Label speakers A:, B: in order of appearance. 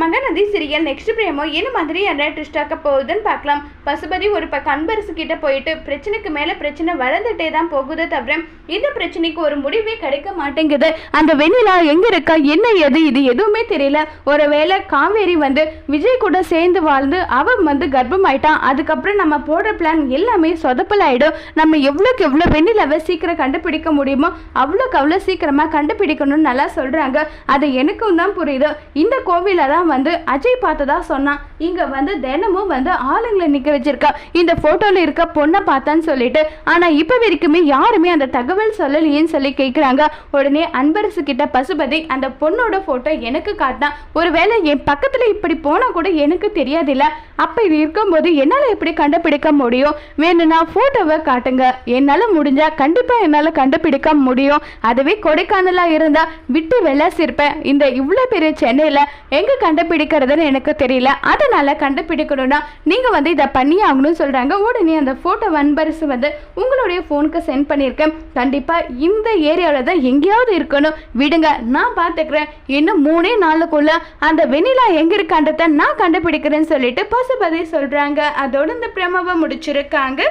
A: Mahanadi serial next பிரேமோ என்ன மாதிரியான twist ஆக்க போகுதுன்னு பார்க்கலாம். பசுபதி ஒரு பக்கம் அன்பரசு கிட்ட போயிட்டு பிரச்சனைக்கு மேலே பிரச்சனை வளர்ந்துட்டே தான் போகுதே தவிர இந்த பிரச்சனைக்கு ஒரு முடிவே கிடைக்க மாட்டேங்குது. அந்த வெண்ணிலா எங்க இருக்கா? என்ன எது இது எதுவுமே தெரியல. ஒருவேளை காவேரி வந்து விஜய் கூட சேர்ந்து வாழ்ந்து அவன் வந்து கர்ப்பம் ஆயிட்டான் அதுக்கப்புறம் நம்ம போடுற பிளான் எல்லாமே சொதப்பல் ஆயிடும். நம்ம எவ்வளோக்கு எவ்வளோ வெண்ணிலாவை சீக்கிரம் கண்டுபிடிக்க முடியுமோ அவ்வளோக்கு அவ்வளோ சீக்கிரமாக கண்டுபிடிக்கணும்னு நல்லா சொல்கிறாங்க அது எனக்கும் தான் புரியுது. இந்த கோவில தான் வந்து அஜய் பார்த்ததா சொன்னான். இங்க வந்து தினமும் வந்து ஆளுங்களை நிக்க வச்சிருக்கா. இந்த போட்டோல இருக்க பொண்ணை பார்த்தான்னு சொல்லிட்டு ஆனா இப்ப வரைக்குமே யாருமே அந்த தகவல் சொல்லலையேன்னு சொல்லி கேக்குறாங்க. உடனே அன்பரசு கிட்ட பசுபதி அந்த பொண்ணோட போட்டோ எனக்கு காட்டினா ஒருவேளை என் பக்கத்துல இப்படி போனா கூட எனக்கு தெரியாதில்ல. அப்ப இது இருக்கும்போது என்னால எப்படி கண்டுபிடிக்க முடியும்? வேணும்னா போட்டோவை காட்டுங்க. என்னால முடிஞ்சா கண்டிப்பா என்னால கண்டுபிடிக்க முடியும். அதுவே கொடைக்கானலா இருந்தா விட்டு வெள்ளாசிருப்பேன் இந்த இவ்வளோ பெரிய சென்னையில எங்க கண்டுபிடிக்கிறதுன்னு எனக்கு தெரியல. அதனால கண்டுபிடிக்கணும்னா நீங்க வந்து இதை பண்ணி ஆகணும்னு சொல்றாங்க. உடனே அந்த போட்டோ வன்பரிசு வந்து உங்களுடைய ஃபோனுக்கு சென்ட் பண்ணியிருக்கேன் கண்டிப்பா இந்த ஏரியாவில் தான் எங்கேயாவது இருக்கணும். விடுங்க நான் பார்த்துக்கிறேன். இன்னும் மூணே நாளுக்குள்ள அந்த வெண்ணிலா எங்க இருக்கான்றத நான் கண்டுபிடிக்கிறேன்னு சொல்லிட்டு பசுபதி சொல்றாங்க. அதோட இந்த பிரமவை முடிச்சிருக்காங்க.